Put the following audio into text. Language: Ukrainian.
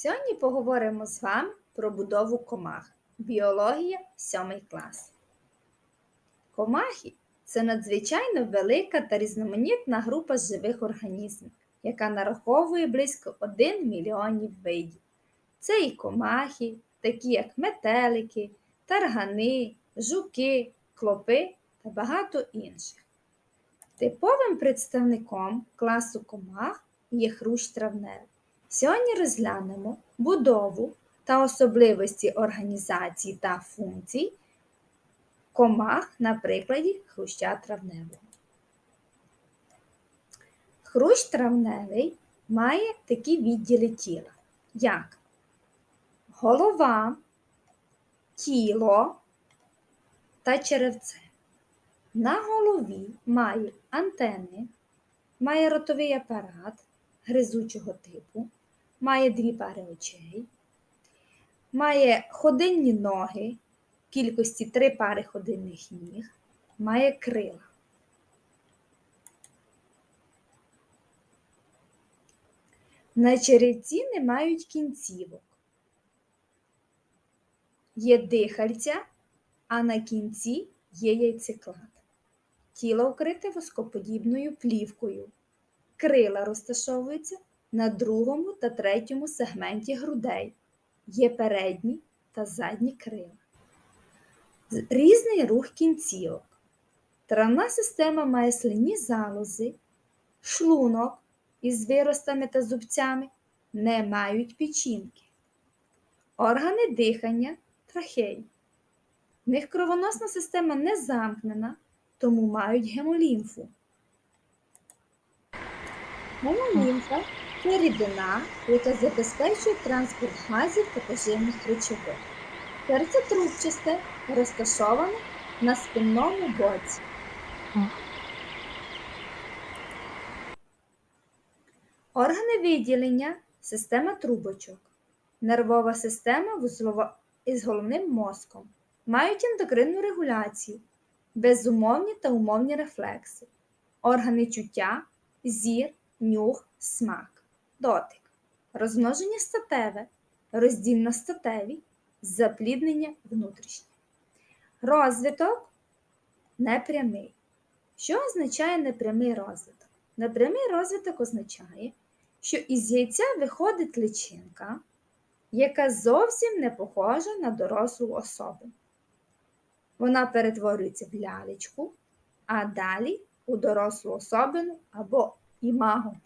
Сьогодні поговоримо з вами про будову комах. Біологія 7 клас. Комахи це надзвичайно велика та різноманітна група живих організмів, яка нараховує близько 1 мільйонів видів. Це і комахи, такі як метелики, таргани, жуки, клопи та багато інших. Типовим представником класу комах є хрущ травневий. Сьогодні розглянемо будову та особливості організації та функцій комах на прикладі хруща травневого. Хрущ травневий має такі відділи тіла, як голова, тіло та черевце. На голові має антени, має ротовий апарат гризучого типу, має дві пари очей, має ходинні ноги в кількості три пари ходинних ніг, має крила. На черевці не мають кінцівок. Є дихальця, а на кінці є яйцеклад. Тіло вкрите воскоподібною плівкою. Крила розташовуються на другому та третьому сегменті грудей. Є передні та задні крила. Різний рух кінцівок. Травна система має слинні залози, шлунок із виростами та зубцями не мають печінки. Органи дихання трахеї. В них кровоносна система не замкнена, тому мають гемолімфу. Гемолімфа це рідина, яка забезпечує транспорт газів та поживних речовин. Серце трубчасте розташоване на спинному боці. Органи виділення система трубочок. Нервова система вузлова із головним мозком. Мають ендокринну регуляцію, безумовні та умовні рефлекси, органи чуття, зір, нюх, смак, дотик, розмноження статеве, роздільно-статеві, запліднення внутрішнє. Розвиток непрямий. Що означає непрямий розвиток? Непрямий розвиток означає, що із яйця виходить личинка, яка зовсім не похожа на дорослу особу. Вона перетворюється в лялечку, а далі у дорослу особину або імаго.